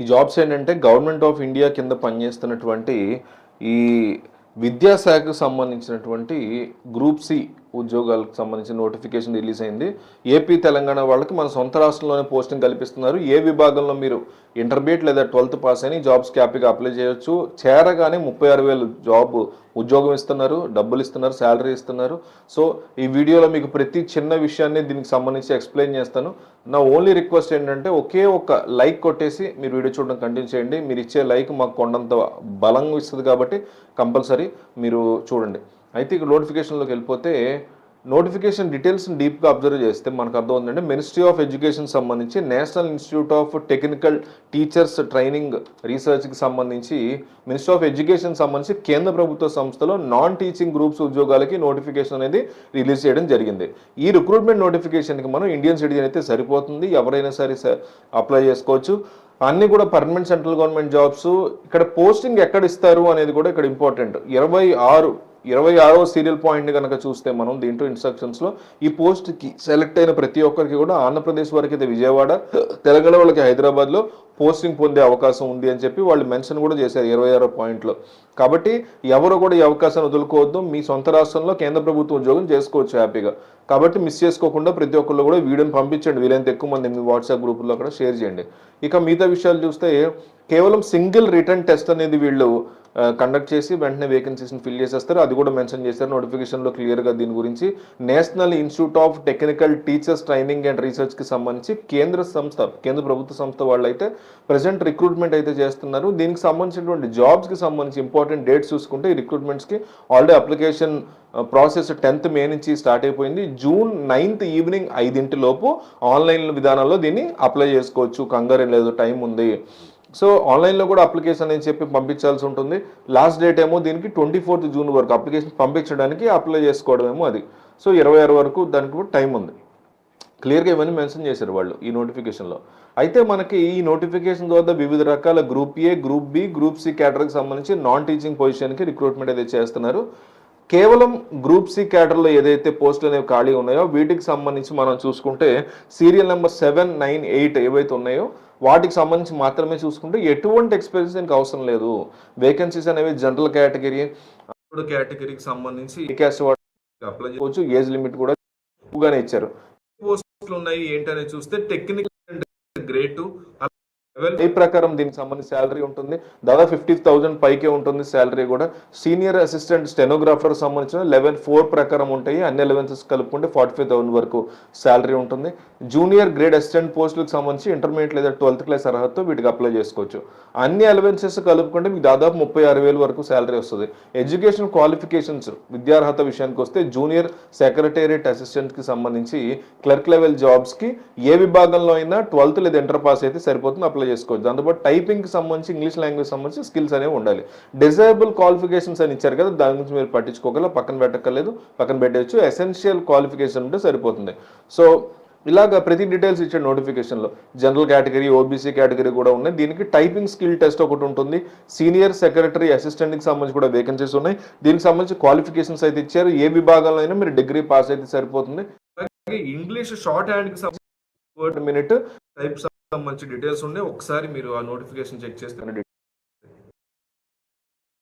ఈ జాబ్స్ ఏంటంటే government of India కింద పనిచేస్తున్నటువంటి ఈ విద్యాశాఖకు సంబంధించినటువంటి గ్రూప్ సి ఉద్యోగాలకు సంబంధించిన నోటిఫికేషన్ రిలీజ్ అయింది. ఏపీ తెలంగాణ వాళ్ళకి మన సొంత రాష్ట్రంలోనే పోస్టింగ్ కల్పిస్తున్నారు. ఏ విభాగంలో మీరు ఇంటర్మీడియట్ లేదా ట్వెల్త్ పాస్ అని జాబ్స్ హ్యాపీగా అప్లై చేయొచ్చు. చేరగానే ముప్పై ఆరు వేలు జాబ్ ఉద్యోగం ఇస్తున్నారు డబ్బులు ఇస్తున్నారు శాలరీ ఇస్తున్నారు. సో ఈ వీడియోలో మీకు ప్రతి చిన్న విషయాన్ని దీనికి సంబంధించి ఎక్స్ప్లెయిన్ చేస్తాను. నా ఓన్లీ రిక్వెస్ట్ ఏంటంటే ఒకే ఒక లైక్ కొట్టేసి మీరు వీడియో చూడడం కంటిన్యూ చేయండి. మీరు ఇచ్చే లైక్ మాకు కొండంత బలంగా ఇస్తుంది కాబట్టి కంపల్సరీ మీరు చూడండి. అయితే ఇక నోటిఫికేషన్లోకి వెళ్ళిపోతే నోటిఫికేషన్ డీటెయిల్స్ డీప్గా అబ్జర్వ్ చేస్తే మనకు అర్థం మినిస్ట్రీ ఆఫ్ ఎడ్యుకేషన్ సంబంధించి national institute of technical teachers training రీసెర్చ్కి సంబంధించి మినిస్ట్రీ ఆఫ్ ఎడ్యుకేషన్ సంబంధించి కేంద్ర ప్రభుత్వ సంస్థలో నాన్ టీచింగ్ గ్రూప్స్ ఉద్యోగాలకి నోటిఫికేషన్ అనేది రిలీజ్ చేయడం జరిగింది. ఈ రిక్రూట్మెంట్ నోటిఫికేషన్కి మనం ఇండియన్ సిటిజన్ అయితే సరిపోతుంది ఎవరైనా సరే అప్లై చేసుకోవచ్చు. అన్నీ కూడా పర్మనెంట్ సెంట్రల్ గవర్నమెంట్ జాబ్స్ ఇక్కడ పోస్టింగ్ ఎక్కడ ఇస్తారు అనేది కూడా ఇక్కడ ఇంపార్టెంట్ ఇరవై ఆరు ఇరవై ఆరో సీరియల్ పాయింట్ కనుక చూస్తే మనం దీంట్లో ఇన్స్ట్రక్షన్స్లో ఈ పోస్ట్కి సెలెక్ట్ అయిన ప్రతి ఒక్కరికి కూడా ఆంధ్రప్రదేశ్ వరకు అయితే విజయవాడ తెలంగాణ వాళ్ళకి హైదరాబాద్లో పోస్టింగ్ పొందే అవకాశం ఉంది అని చెప్పి వాళ్ళు మెన్షన్ కూడా చేశారు ఇరవై ఆరో పాయింట్లో. కాబట్టి ఎవరు కూడా ఈ అవకాశాన్ని వదులుకోవద్దు. మీ సొంత రాష్ట్రంలో కేంద్ర ప్రభుత్వ ఉద్యోగం చేసుకోవచ్చు హ్యాపీగా. కాబట్టి మిస్ చేసుకోకుండా ప్రతి ఒక్కళ్ళు కూడా వీడియోని పంపించండి. వీలైనంత ఎక్కువ మంది మీ వాట్సాప్ గ్రూపుల్లో కూడా షేర్ చేయండి. ఇక మిగతా విషయాలు చూస్తే కేవలం సింగిల్ రిటర్న్ టెస్ట్ అనేది వీళ్ళు కండక్ట్ చేసి వెంటనే వేకెన్సీస్ని ఫిల్ చేసేస్తారు. అది కూడా మెన్షన్ చేశారు. నోటిఫికేషన్లో క్లియర్గా దీని గురించి. National institute of technical teachers training and రీసెర్చ్కి సంబంధించి కేంద్ర సంస్థ కేంద్ర ప్రభుత్వ సంస్థ వాళ్ళు అయితే ప్రజెంట్ రిక్రూట్మెంట్ అయితే చేస్తున్నారు. దీనికి సంబంధించినటువంటి జాబ్స్కి సంబంధించి ఇంపార్టెంట్ డేట్స్ చూసుకుంటే ఈ రిక్రూట్మెంట్స్కి already application process tenth May నుంచి స్టార్ట్ అయిపోయింది. జూన్ నైన్త్ ఈవినింగ్ ఐదింటి లోపు ఆన్లైన్ విధానంలో దీన్ని అప్లై చేసుకోవచ్చు. కంగారు లేదు టైం ఉంది. సో ఆన్లైన్లో కూడా అప్లికేషన్ అని చెప్పి పంపించాల్సి ఉంటుంది. లాస్ట్ డేట్ ఏమో దీనికి ట్వంటీ ఫోర్త్ జూన్ వరకు అప్లికేషన్ పంపించడానికి అప్లై చేసుకోవడం ఏమో అది. సో ఇరవై ఆరు వరకు దానికి కూడా టైం ఉంది. క్లియర్గా ఇవన్నీ మెన్షన్ చేశారు వాళ్ళు ఈ నోటిఫికేషన్లో. అయితే మనకి ఈ నోటిఫికేషన్ ద్వారా వివిధ రకాల group A group B group C క్యాటర్కి సంబంధించి నాన్ టీచింగ్ పొజిషన్కి రిక్రూట్మెంట్ అయితే చేస్తున్నారు. కేవలం గ్రూప్ సి క్యాటర్లో ఏదైతే పోస్టులు అనేవి ఖాళీ ఉన్నాయో వీటికి సంబంధించి మనం చూసుకుంటే serial number seven nine eight ఏవైతే ఉన్నాయో వాటికి సంబంధించి మాత్రమే చూసుకుంటే ఎటువంటి ఎక్స్పీరియన్స్ దీనికి అవసరం లేదు. వేకెన్సీస్ అనేవి జనరల్ కేటగిరీ కేటగిరీకి సంబంధించి ఏ క్యాస్ట్ అప్లై చేయవచ్చు ఏజ్ లిమిట్ కూడా ఎక్కువగానే ఇచ్చారు. ఉన్నాయి ఏంటనే చూస్తే టెక్నికల్ గ్రేట్ ఈ ప్రకారం దీనికి సంబంధించి శాలరీ ఉంటుంది. దాదాపు ఫిఫ్టీ థౌసండ్ పైకే ఉంటుంది శాలరీ కూడా. సీనియర్ అసిస్టెంట్ స్టెనోగ్రాఫర్ సంబంధించిన లెవెన్ ఫోర్ ప్రకారం ఉంటాయి. అన్ని అలవెన్సెస్ కలుపుకుంటే ఫార్టీ ఫైవ్ థౌసండ్ వరకు శాలరీ ఉంటుంది. జూనియర్ గ్రేడ్ అసిస్టెంట్ పోస్టులకు సంబంధించి ఇంటర్మీడియట్ లేదా ట్వెల్త్ క్లాస్ అర్హతతో వీటికి అప్లై చేసుకోవచ్చు. అన్ని అలవెన్సెస్ కలుపుకుంటే మీకు దాదాపు ముప్పై ఆరు వేలు వరకు శాలరీ వస్తుంది. ఎడ్యుకేషన్ క్వాలిఫికేషన్స్ విద్యార్హత విషయానికి వస్తే జూనియర్ సెక్రటేరియట్ అసిస్టెంట్కి సంబంధించి క్లర్క్ లెవెల్ జాబ్స్కి ఏ విభాగంలో అయినా ట్వెల్త్ లేదా ఇంటర్ పాస్ అయితే సరిపోతుంది అప్లై చేసుకోవచ్చు. దాంతోపాటు టైపింగ్కి సంబంధించి ఇంగ్లీష్ లాంగ్వేజ్ సంబంధించి స్కిల్స్ అనేవి ఉండాలి. డిజైబుల్ క్వాలిఫికేషన్స్ అని ఇచ్చారు కదా దాని గురించి మీరు పట్టించుకోగల పక్కన పెట్టక్కర్లేదు పక్కన పెట్టవచ్చు ఎసెన్షియల్ క్వాలిఫికేషన్ ఉంటే సరిపోతుంది. సో ఇలాగ ప్రతి డీటెయిల్స్ ఇచ్చే నోటిఫికేషన్లో జనరల్ కేటగిరీ ఓబీసీ కేటగిరీ కూడా ఉన్నాయి. దీనికి టైపింగ్ స్కిల్ టెస్ట్ ఒకటి ఉంటుంది. సీనియర్ సెక్రటరీ అసిస్టెంట్కి సంబంధించి కూడా వేకెన్సీస్ ఉన్నాయి. దీనికి సంబంధించి క్వాలిఫికేషన్స్ అయితే ఇచ్చారు. ఏ విభాగంలో అయినా మీరు డిగ్రీ పాస్ అయితే సరిపోతుంది. ఇంగ్లీష్ షార్ట్ హ్యాండ్కి సంబంధించి మినిట్ టైప్ సంబంధించి డీటెయిల్స్ ఉన్నాయి ఒకసారి మీరు ఆ నోటిఫికేషన్ చెక్ చేస్తే